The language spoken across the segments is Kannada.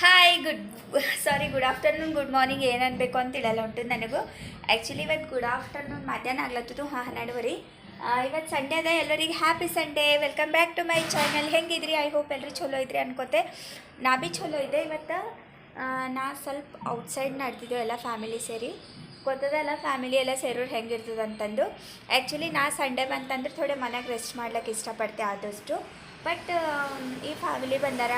Hi good sorry good afternoon good morning ಏನು ಅನ್ಬೇಕು ಅಂತ ಹೇಳಲ್ಲ ಉಂಟು ನನಗೂ. ಆ್ಯಕ್ಚುಲಿ ಇವತ್ತು ಗುಡ್ ಆಫ್ಟರ್ನೂನ್ ಮಧ್ಯಾಹ್ನ ಆಗ್ಲತ್ತದು. ಹನ್ನೆರಡುವರೆ ಇವತ್ತು ಸಂಡೇ ಅದ. ಎಲ್ಲರಿಗೆ happy Sunday welcome back to my channel ಹೆಂಗಿದ್ರಿ? I hope ಎಲ್ಲರೂ ಚಲೋ ಇದ್ರಿ ಅನ್ಕೋತೆ. ನಾ ಭೀ ಚಲೋ ಇದೆ ಇವತ್ತು ನಾ ಸ್ವಲ್ಪ ಔಟ್ಸೈಡ್ ನಡೆದಿದ್ದೆವು ಎಲ್ಲ ಫ್ಯಾಮಿಲಿ ಸೇರಿ. ಗೊತ್ತದಲ್ಲ ಫ್ಯಾಮಿಲಿ ಎಲ್ಲ ಸೇರೋರು ಹೆಂಗಿರ್ತದೆ ಅಂತಂದು. ಆ್ಯಕ್ಚುಲಿ ನಾ ಸಂಡೇ ಬಂತಂದ್ರೆ ಥೋಡೆ ಮನೆಗೆ ರೆಸ್ಟ್ ಮಾಡ್ಲಿಕ್ಕೆ ಇಷ್ಟಪಡ್ತೆ ಆದಷ್ಟು. ಬಟ್ ಈ ಫ್ಯಾಮಿಲಿ ಬಂದಾರ?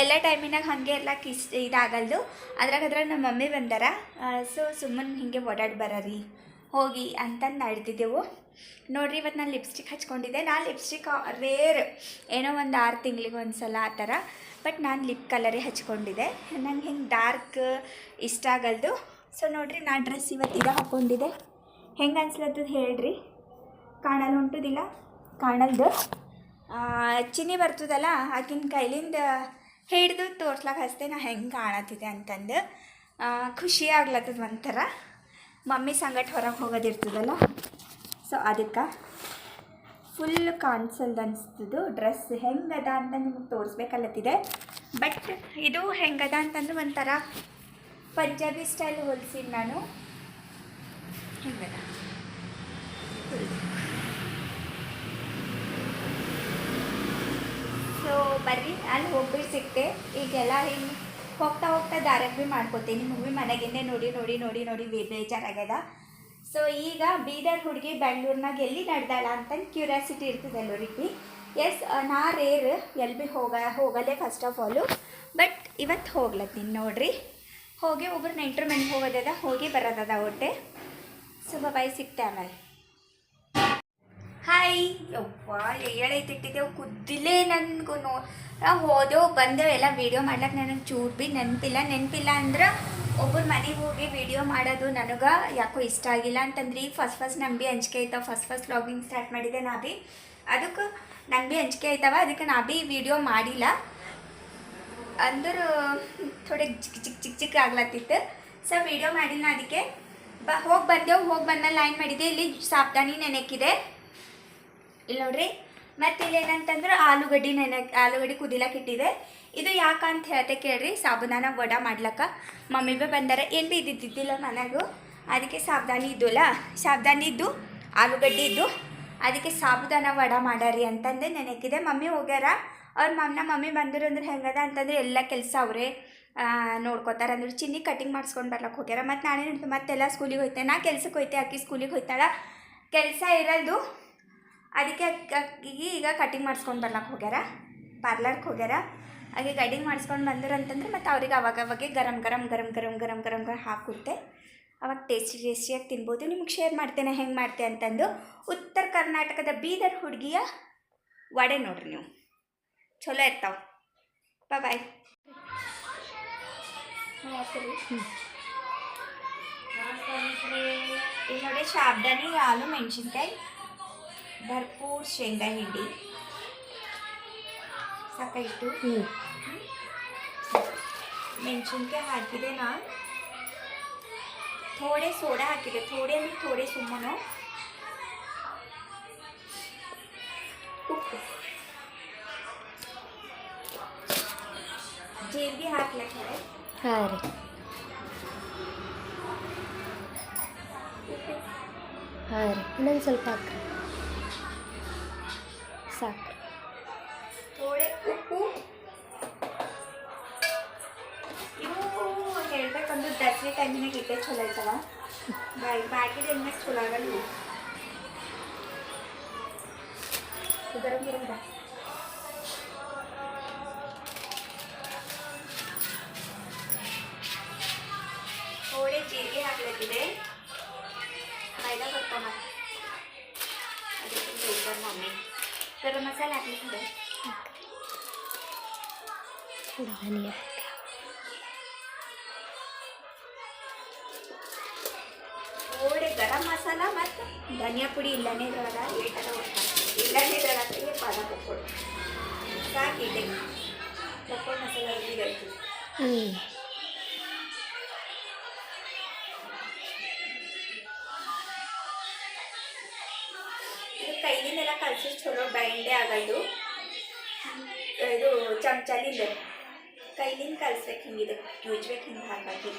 ಎಲ್ಲ ಟೈಮಿನಾಗ ಹಾಗೆ ಎಲ್ಲ ಕಿಸ್ ಇದಾಗಲ್ದು. ಅದ್ರಾಗ ಅದ್ರಾಗ ನಮ್ಮ ಮಮ್ಮಿ ಬಂದಾರ ಸೊ, ಸುಮ್ಮನೆ ಹಿಂಗೆ ಓಡಾಡಿ ಬರೀ ಹೋಗಿ ಅಂತಂದು ನಡೆದಿದ್ದೆವು. ನೋಡ್ರಿ, ಇವತ್ತು ನಾನು ಲಿಪ್ಸ್ಟಿಕ್ ಹಚ್ಕೊಂಡಿದ್ದೆ. ನಾನು ಲಿಪ್ಸ್ಟಿಕ್ ರೇರ್, ಏನೋ ಒಂದು ಆರು ತಿಂಗಳಿಗೆ ಒಂದು ಸಲ ಆ ಥರ, ಬಟ್ ನಾನು ಲಿಪ್ ಕಲರೇ ಹಚ್ಕೊಂಡಿದ್ದೆ. ನಂಗೆ ಹಿಂಗೆ ಡಾರ್ಕ್ ಇಷ್ಟ ಆಗಲ್ದು. ಸೊ, ನೋಡ್ರಿ ನಾ ಡ್ರೆಸ್ ಇವತ್ತು ಇದು ಹಾಕ್ಕೊಂಡಿದ್ದೆ ಹೆಂಗೆ ಅನ್ಸ್ಲತ್ತದ ಹೇಳ್ರಿ? ಕಾಣಲ್ ಹೊಂಟುದಿಲ್ಲ ಕಾಣಲ್ದು? ಚಿನ್ನಿ ಬರ್ತದಲ್ಲ, ಆಕಿನ ಕೈಲಿಂದ ಹಿಡ್ದು ತೋರ್ಸ್ಲಕ್ಕೆ ಹಚ್ತೆ ನಾ ಹೆಂಗೆ ಕಾಣತ್ತಿದೆ ಅಂತಂದು ಖುಷಿ ಆಗ್ಲತ್ತದ ಒಂಥರ. ಮಮ್ಮಿ ಸಂಗಟ ಹೊರಗೆ ಹೋಗೋದಿರ್ತದಲ್ಲ, ಸೊ ಅದಕ್ಕೆ ಫುಲ್ ಕಾಣಿಸಲ್ದು ಅನಿಸ್ತದು ಡ್ರೆಸ್ ಹೆಂಗದ ಅಂತ ನಿಮಗೆ ತೋರಿಸ್ಬೇಕಲ್ಲತ್ತಿದೆ. ಬಟ್ ಇದು ಹೆಂಗದ ಅಂತಂದ್ರೆ ಒಂಥರ ಪಂಜಾಬಿ ಸ್ಟೈಲ್ ಹೊಲಿಸಿದ್ದು ನಾನು. ಹೆಂಗದ? ಸೊ ಬರ್ರಿ, ಅಲ್ಲಿ ಹೋಗ್ಬಿಟ್ಟು ಸಿಕ್ತೆ. ಈಗೆಲ್ಲ ಹಿಂಗೆ ಹೋಗ್ತಾ ಹೋಗ್ತಾ ದಾರಾಗ ಭೀ ಮಾಡ್ಕೋತೀನಿ. ಮೂವಿ ಮನೆಗಿಂದೆ ನೋಡಿ ನೋಡಿ ನೋಡಿ ನೋಡಿ ಬೇಜಾರಾಗ್ಯದ. ಸೊ ಈಗ ಬೀದರ್ ಹುಡುಗಿ ಬೆಂಗಳೂರಿನಾಗ ಎಲ್ಲಿ ನಡೆದಾಳ ಅಂತ ಕ್ಯೂರಿಯಾಸಿಟಿ ಇರ್ತದೆ ಎಲ್ಲರಿಗೆ ಎಸ್ ನಾ ರೇರ್ ಎಲ್ಲಿ ಭೀ ಹೋಗ ಹೋಗಲ್ಲೇ ಫಸ್ಟ್ ಆಫ್ ಆಲು ಬಟ್ ಇವತ್ತು ಹೋಗ್ಲತ್ತೀನಿ ನೋಡ್ರಿ. ಹೋಗಿ ಒಬ್ರು ನೆಂಟ್ರ ಮನೆಗೆ ಹೋಗೋದದ, ಹೋಗಿ ಬರೋದದ ಒಟ್ಟೆ. ಸೊ ಬಾಯ್ ಸಿಗ್ತೆ ಹಾಯ್. ಯವ್ವ ಎಳೆತಿಟ್ಟಿದ್ದೆವು ಕುದ್ದಿಲೇ ನನಗೂ ನೋ ನಾವು ಹೋದೆವು ಬಂದೆವು ಎಲ್ಲ ವೀಡಿಯೋ ಮಾಡ್ಲಕ್ಕೆ ನನಗೆ ಚೂರು ಭೀ ನೆನಪಿಲ್ಲ. ನೆನಪಿಲ್ಲ ಅಂದ್ರೆ ಒಬ್ಬರು ಮನೆಗೆ ಹೋಗಿ ವೀಡಿಯೋ ಮಾಡೋದು ನನಗೆ ಯಾಕೋ ಇಷ್ಟ ಆಗಿಲ್ಲ ಅಂತಂದ್ರೆ. ಈಗ ಫಸ್ಟ್ ಫಸ್ಟ್ ನಂಗೆ ಭೀ ಅಂಜಿಕೆ ಆಯ್ತವ. ಫಸ್ಟ್ ಫಸ್ಟ್ ವ್ಲಾಗಿಂಗ್ ಸ್ಟಾರ್ಟ್ ಮಾಡಿದೆ ನಾ ಭೀ. ಅದಕ್ಕೆ ನಂಗೆ ಭೀ ಅಂಜಿಕೆ ಆಯ್ತವ. ಅದಕ್ಕೆ ನಾ ಭೀ ವೀಡಿಯೋ ಮಾಡಿಲ್ಲ. ಅಂದ್ರೆ ಥೋಡೆ ಚಿಕ್ಕ ಚಿಕ್ಕ ಚಿಕ್ಕ ಚಿಕ್ಕ ಆಗ್ಲತ್ತಿತ್ತು. ಸೊ ವೀಡಿಯೋ ಮಾಡಿಲ್ಲ ಅದಕ್ಕೆ. ಬ, ಹೋಗಿ ಬಂದೆವು. ಹೋಗಿ ಬಂದ ಲೈನ್ ಮಾಡಿದೆ. ಇಲ್ಲಿ ಸಾಬ್ದಾನಿ ನೆನೆಕ್ಕಿದೆ ಇಲ್ಲಿ ನೋಡ್ರಿ. ಮತ್ತೆ ಇಲ್ಲಿ ಏನಂತಂದ್ರೆ ಆಲೂಗಡ್ಡಿ ನೆನೆ, ಆಲೂಗಡ್ಡಿ ಕುದಿಲಕ್ಕೆ ಇಟ್ಟಿದೆ. ಇದು ಯಾಕಂತ ಹೇಳ್ತೆ ಕೇಳ್ರಿ. ಸಾಬುದಾನ ವಡ ಮಾಡ್ಲಕ್ಕ. ಮಮ್ಮಿ ಬಿ ಬಂದಾರ, ಏನು ಭೀ ಇದ್ದಿದ್ದಿಲ್ಲ ಅದಕ್ಕೆ ಸಾಬ್ದಾನಿ ಇದ್ದಲ್ಲ. ಸಾಬ್ದಾನಿ ಇದ್ದು, ಆಲೂಗಡ್ಡೆ ಇದ್ದು. ಅದಕ್ಕೆ ಸಾಬುದಾನ ವಡ ಮಾಡಾರಿ ಅಂತಂದೆ ನೆನಕಿದೆ. ಮಮ್ಮಿ ಹೋಗ್ಯಾರ. ಅವ್ರ ಮಮ್ಮನ ಮಮ್ಮಿ ಬಂದರು ಅಂದ್ರೆ ಹೆಂಗದ ಅಂತಂದ್ರೆ ಎಲ್ಲ ಕೆಲಸ ಅವರೇ ನೋಡ್ಕೋತಾರೆ. ಅಂದ್ರೆ ಚಿನ್ನಿ ಕಟಿಂಗ್ ಮಾಡಿಸ್ಕೊಂಡು ಬರ್ಲಕ್ಕೆ ಹೋಗ್ಯಾರ. ಮತ್ತು ನಾನೇನು ಮತ್ತೆಲ್ಲ ಸ್ಕೂಲಿಗೆ ಹೋಯ್ತೆ. ನಾ ಕೆಲ್ಸಕ್ಕೆ ಹೋಯ್ತೆ, ಅಕ್ಕಿ ಸ್ಕೂಲಿಗೆ ಹೋಯ್ತಾಳ. ಕೆಲಸ ಇರಲ್ದು. ಅದಕ್ಕೆ ಅಕ್- ಅಕ್ಕಿಗೆ ಈಗ ಕಟಿಂಗ್ ಮಾಡಿಸ್ಕೊಂಡು ಬರ್ಲಕ್ಕೆ ಹೋಗ್ಯಾರ. ಪಾರ್ಲರ್ಗೆ ಹೋಗ್ಯಾರ. ಹಾಗೆ ಕಟಿಂಗ್ ಮಾಡಿಸ್ಕೊಂಡು ಬಂದರು ಅಂತಂದ್ರೆ ಮತ್ತು ಅವ್ರಿಗೆ ಅವಾಗ ಅವಾಗೆ ಗರಂ ಗರಂ ಗರಂ ಗರಂ ಗರಂ ಗರಂ ಗರಂ ಹಾಕುತ್ತೆ. ಅವಾಗ ಟೇಸ್ಟಿ ಟೇಸ್ಟಿಯಾಗಿ ತಿನ್ಬೋದು. ನಿಮ್ಗೆ ಶೇರ್ ಮಾಡ್ತೇನೆ ಹೆಂಗೆ ಮಾಡ್ತೆ ಅಂತಂದು. ಉತ್ತರ ಕರ್ನಾಟಕದ ಬೀದರ್ ಹುಡುಗಿಯ ವಡೆ ನೋಡ್ರಿ ನೀವು. ಚಲೋ ಇರ್ತಾವೆ. ಬಾಯ್ ಈಗ ನೋಡಿ ಶಾಬ್ದಾನಿ ಹಾಲು ಮೆಣಸಿನ್ಕಾಯಿ. ಭರ್ಪೂರ್ ಶೇಂಗಾ ಹಿಂಡಿ ಸಾಕಾಯಿತು ಮೆಣಸಿನ್ಕಾಯಿ ಹಾಕಿದೆ ನಾ ಥೋಡೆ ಸೋಡಾ ಹಾಕಿದೆ ಥೋಡೆ ಅಂದ್ರೆ ಥೋಡೆ ಸುಮ್ಮನೆ ಉಪ್ಪು ಜೀರಿಗೆ ಹಾಕ್ಲಕ್ಕೆ ಹಾಂ ರೀ ಉಪ್ಪು ಹಾಂ ರೀ ಇನ್ನೊಂದು ಸ್ವಲ್ಪ ಹಾಕ್ರಿ ದಸರೆ ಟೈಮಿನಾಗ ಇಟ್ಟೆ ಚಲೋ ಐತವ ಬಾಕಿದ ಎಣ್ಣೆ ಚಲೋ ಆಗಲ್ಲ ಇವು ಗರಂ ಗರಂ ಬಾ ಥೋಡೆ ಜೀರಿಗೆ ಹಾಕ್ಲತ್ತಿದೆ ಮೈದಾ ಬರ್ತಾವ ಅದಕ್ಕೆ ಬೇಯ್ತಾರೆ ಮಮ್ಮಿ ಗರಂ ಮಸಾಲೆ ಹಾಕ್ಲಿಕ್ಕಿದೆ ಧನಿಯಾ ಓಡೆ ಗರಂ ಮಸಾಲ ಮತ್ತು ಧನಿಯಾ ಪುಡಿ ಇಲ್ಲನೇ ಇದ್ರೊಳಗ ಏಟರ ಇಲ್ಲನೇ ಇದ್ರೊಳಗ ಪಾದ ಕೊಕ್ಕೊಡು ಸಾಕಿದೆ ಕೊಕ್ಕೊಡು ಮಸಾಲ ಇದು ಕೈಲಿಂದೆಲ್ಲ ಕಲ್ಸಿ ಚಲೋ ಬೈಂಡೆ ಆಗಲ್ದು. ಇದು ಚಮಚಲಿಂದ. ಕೈಲಿಂದ ಕಲ್ಸ್ಬೇಕು ಹಿಂಗಿದೆ ಉಜ್ಬೇಕು ಹಿಂಗೆ ಹಾಕಿ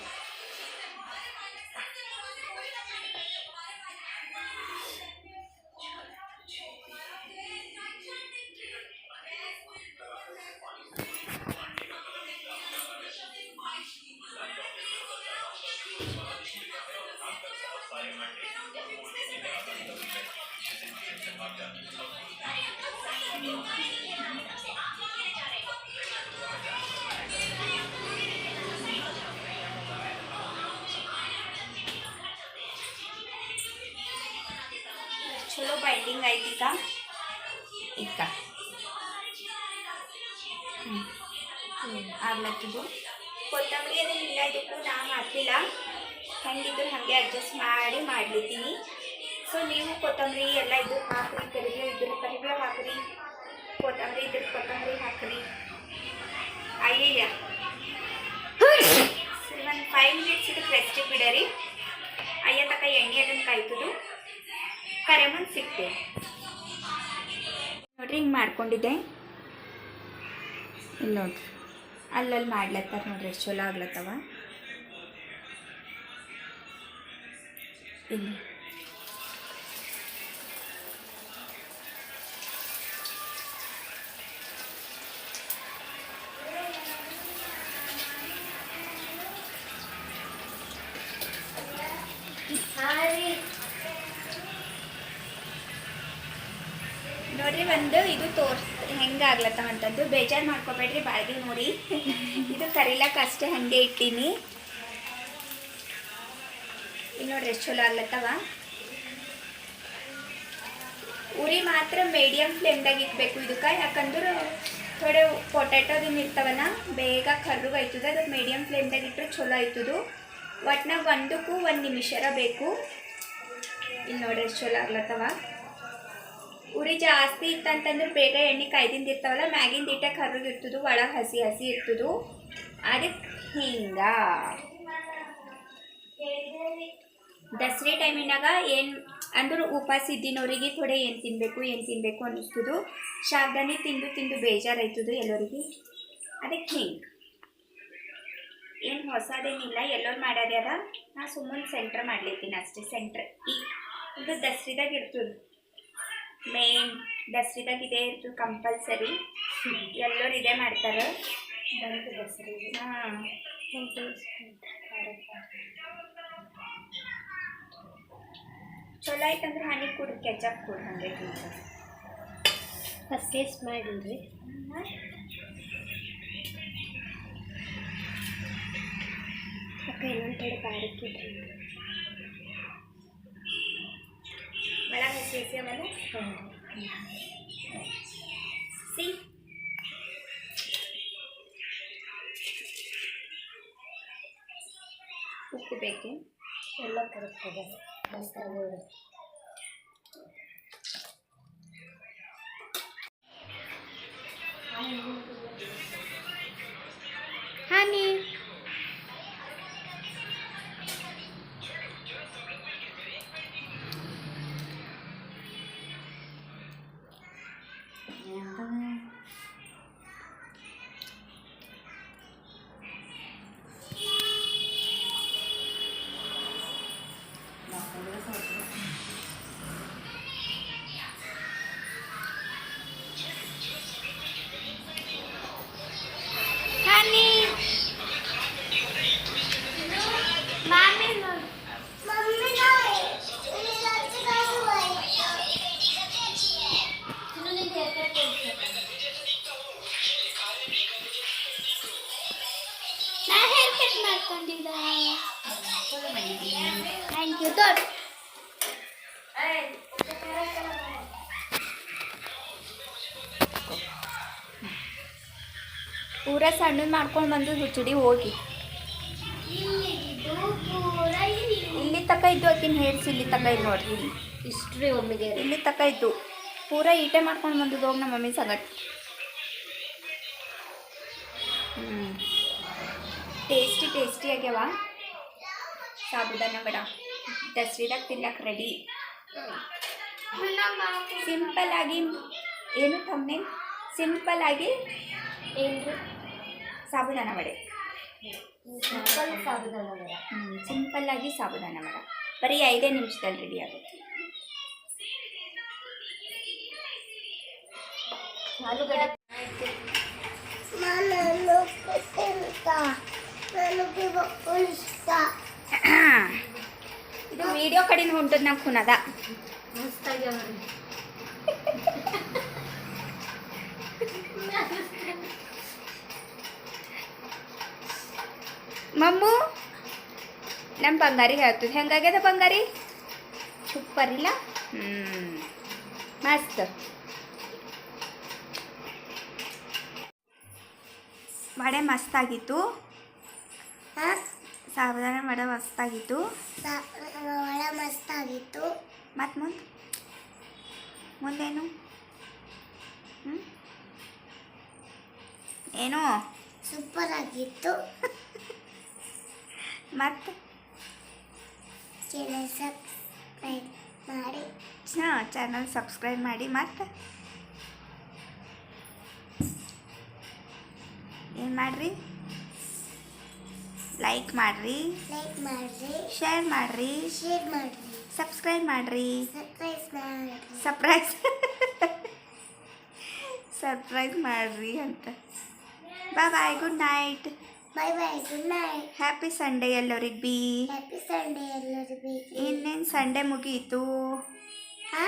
ಚಲೋ ಬೈಂಡಿಂಗ್ ಆಯ್ತು ಈಗ ಈಗ ಆಗ್ಲತ್ತಿದ್ದು ಕೊತ್ತಂಬರಿ ಅದು ಇಲ್ಲ ಇದಕ್ಕೂ ನಾ ಹಾಕಿಲ್ಲ ಹೆಂಗಿದ್ರು ಹಾಗೆ ಅಡ್ಜಸ್ಟ್ ಮಾಡಿ ಮಾಡ್ಲಿತ್ತೀನಿ. ಸೊ ನೀವು ಕೊತ್ತಂಬರಿ ಎಲ್ಲ ಇದ್ರ ಹಾಕ್ರಿ ಕರಿಬೇವು ಇದ್ರ ಕರಿಬೇವು ಹಾಕ್ರಿ. ಕೊತ್ತಂಬರಿ ಇದ್ರ ಕೊತ್ತಂಬರಿ ಹಾಕ್ರಿ. ಅಯ್ಯಯ್ಯ ಒಂದು ಫೈವ್ ಮಿನಿಟ್ಸ್ ಇದಕ್ಕೆ ರೆಸ್ಟಿಗೆ ಬಿಡರಿ. ಅಯ್ಯ ತಕ್ಕ ಎಣ್ಣೆ ಅದನ್ನು ಕಾಯ್ತದು. ಕರೆ ಮುಂದೆ ಸಿಗ್ತೇವೆ ನೋಡ್ರಿ, ಹಿಂಗೆ ಮಾಡ್ಕೊಂಡಿದ್ದೆ. ಇಲ್ಲಿ ನೋಡ್ರಿ. ಅಲ್ಲಲ್ಲಿ ಮಾಡ್ಲತ್ತಾರ ನೋಡ್ರಿ, ಎಷ್ಟು ಚಲೋ ಆಗ್ಲತ್ತವ. ಇಲ್ಲಿ ನೋಡ್ರಿ ಒಂದು ಇದು ತೋರ್ಸ್ ಹೆಂಗೆ ಆಗ್ಲತ್ತವ ಅಂತಂದು ಬೇಜಾರು ಮಾಡ್ಕೋಬೇಡ್ರಿ ಬಾಳ್ಗೆ ನೋಡಿ. ಇದು ಕರಿಲಕ್ಕ ಅಷ್ಟೇ ಹಾಗೆ ಇಟ್ಟೀನಿ. ಇಲ್ಲಿ ನೋಡ್ರಿ, ಎಷ್ಟು ಚಲೋ ಆಗ್ಲತ್ತವ. ಉರಿ ಮಾತ್ರ ಮೀಡಿಯಮ್ ಫ್ಲೇಮ್ದಾಗ ಇಟ್ಬೇಕು ಇದಕ್ಕೆ. ಯಾಕಂದ್ರೆ ಥೋಡೆ ಪೊಟ್ಯಾಟೋದಿನ ಇರ್ತಾವಲ್ಲ ಬೇಗ ಕರ್ರುಗೆ ಆಯ್ತದ ಅದು ಮೀಡಿಯಮ್ ಫ್ಲೇಮ್ದಾಗ ಇಟ್ಟರೆ ಚಲೋ ಆಯ್ತದು. ಒಟ್ನಾಗ ಒಂದಕ್ಕೂ ಒಂದು ನಿಮಿಷರ ಬೇಕು. ಇಲ್ಲಿ ನೋಡ್ರಿ, ಎಷ್ಟು ಚಲೋ ಆಗ್ಲತ್ತವ. ಉರಿ ಜಾಸ್ತಿ ಇತ್ತಂತಂದ್ರೆ ಬೇಗ ಎಣ್ಣೆ ಕಾಯ್ದಿಂದ ಇರ್ತಾವಲ್ಲ, ಮ್ಯಾಗಿಂದ ಇಟ್ಟ ಕರ್ರಗೆ ಒಳಗೆ ಹಸಿ ಹಸಿ ಇರ್ತದು. ಅದಕ್ಕೆ ಹಿಂಗ. ದಸರೆ ಟೈಮಿನಾಗ ಏನು ಅಂದ್ರೆ ಉಪವಾಸ ಇದ್ದಿನವರಿಗೆ ಥೋಡೆ ಏನು ತಿನ್ನಬೇಕು ಏನು ತಿನ್ನಬೇಕು ಅನ್ನಿಸ್ತದು. ಶಾರ್ದಾನಿ ತಿಂದು ತಿಂದು ಬೇಜಾರಾಯ್ತದ ಎಲ್ಲರಿಗೆ. ಅದಕ್ಕೆ ಹಿಂಗೆ. ಏನು ಹೊಸದೇನಿಲ್ಲ, ಎಲ್ಲರೂ ಮಾಡೋದೇ ಅದ ನಾ ಸುಮ್ಮನೆ ಸೆಂಟ್ರ್ ಮಾಡ್ಲಿತ್ತೀನಿ ಅಷ್ಟೇ ಸೆಂಟ್ರ್ ಈಗ ಇದು ದಸರಿದಾಗ ಇರ್ತದೆ. ಮೇನ್ ದಸರಿದಾಗ ಇದೇ ಇರ್ತದೆ ಕಂಪಲ್ಸರಿ ಎಲ್ಲರೂ ಇದೇ ಮಾಡ್ತಾರೆ ಹಾಂ ಚಲೋ ಆಯ್ತಂದ್ರೆ ಹನಿ ಕುಡ್ ಕೆಚಪ್ ಕುಡ್ ಹಂಗೆ ಫಸ್ಟ್ ಟೇಸ್ಟ್ ಮಾಡಿಲ್ರಿ. ಅಕ್ಕ ಇನ್ನೊಂದು ಕಡೆ ಬಾರಿಕಿದ್ರಿ ಒಳಗೆ ಹಸಿ ಹಸಿ ಆಮೇಲೆ ಹಾಂ ಸಿ ಉಪ್ಪು ಬೇಕೆ ಎಲ್ಲ ಕರೆಕ್ಟ್ ಇದೆ ಮಸ್ತ್ ಥ್ಯಾಂಕ್ ಯು ಪೂರ ಸಣ್ಣ ಮಾಡ್ಕೊಂಡು ಬಂದು ಹುಚ್ಚಡಿ ಹೋಗಿ. ಇಲ್ಲಿ ತಕ ಇದ್ದು ಆಕಿನ ಹೇಳ್ಸಿ ಇಲ್ಲಿ ತಕ ಇದ್ದು ನೋಡ್ರಿ. ಇಷ್ಟು ಇಷ್ಟ್ರಿ ಒಮ್ಮೆಗೆ. ಇಲ್ಲಿ ತಕ ಇದ್ದು. ಪೂರ ಈಟೆ ಮಾಡ್ಕೊಂಡು ಬಂದು ಹೋಗಿ ನಮ್ಮ ಮಮ್ಮಿ ಸಂಗಟ್. ಹ್ಞೂ ಟೇಸ್ಟಿ ಟೇಸ್ಟಿ ಆಗ್ಯಾವ. ಸಾಬುದಾನ ವಡ ದಸರಿದಾಗ ತಿನ್ಲಕ್ಕೆ ರೆಡಿ ಸಿಂಪಲ್ ಆಗಿ ಏನು ತಮ್ಮನೆ ಸಿಂಪಲ್ ಆಗಿ ಏನು ಸಾಬುದಾನ ವಡೆ ಸಿಂಪಲ್ ಸಾಬುದಾನ ಸಿಂಪಲ್ ಆಗಿ ಸಾಬುದಾನ ವಡ ಬರೀ ಐದೇ ನಿಮಿಷದಲ್ಲಿ ರೆಡಿ ಆಗುತ್ತೆ. ಆಲೂಗಡ್ಡೆ. ನನಗೆ ಇಷ್ಟ ಇದು ವಿಡಿಯೋ ಕಡೆಯಿಂದ ಹೊಂಟದ ನಂಗೆ ಕುನದ ಮಮ್ಮು ನಮ್ಮ ಬಂಗಾರಿ ಹೇಳ್ತದೆ. ಹೆಂಗಾಗ್ಯದ ಬಂಗಾರಿ? ಸೂಪರ್ ಇಲ್ಲ ಹ್ಞೂ ಮಸ್ತ್. ವಡೆ ಮಸ್ತಾಗಿತ್ತು ಸಾಬುದಾನ ವಡೆ ಮಸ್ತಾಗಿತ್ತು ಒಳ ಮಸ್ತಾಗಿತ್ತು. ಮತ್ತು ಮುಂದೆ? ಮುಂದೇನು? ಹ್ಞೂ ಏನು? ಸೂಪರ್ ಆಗಿತ್ತು ಮತ್ತು? ಚಾನಲ್ ಸಬ್ಸ್ಕ್ರೈಬ್ ಮಾಡಿ. ಹಾಂ ಚಾನಲ್ ಸಬ್ಸ್ಕ್ರೈಬ್ ಮಾಡಿ ಮತ್ತು? ಏನು ಮಾಡಿರಿ? ಲೈಕ್ ಮಾಡ್ರಿ. ಲೈಕ್ ಮಾಡ್ರಿ. ಶೇರ್ ಮಾಡ್ರಿ. ಶೇರ್ ಮಾಡ್ರಿ. ಸಬ್ಸ್ಕ್ರೈಬ್ ಮಾಡ್ರಿ. ಸಬ್ಸ್ಕ್ರೈಬ್ ಮಾಡ್ರಿ. ಸರ್ಪ್ರೈಸ್ ಸರ್ಪ್ರೈಸ್ ಮಾಡ್ರಿ ಅಂತ. Bye bye good night bye bye good night happy Sunday ಎಲ್ಲರಿಗೆ ಬಿ. ಹ್ಯಾಪಿ ಸಂಡೇ ಎಲ್ಲರಿಗೂ ಇನ್ನೇನು ಸಂಡೇ ಮುಗೀತು? ಹಾ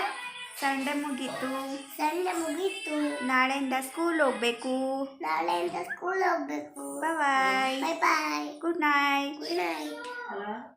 ಸಂಡೇ ಮುಗೀತು. ಸಂಡೆ ಮುಗೀತು. ನಾಳೆಯಿಂದ ಸ್ಕೂಲ್ ಹೋಗ್ಬೇಕು. ನಾಳೆಯಿಂದ ಸ್ಕೂಲ್ ಹೋಗ್ಬೇಕು. Bye bye bye good night good night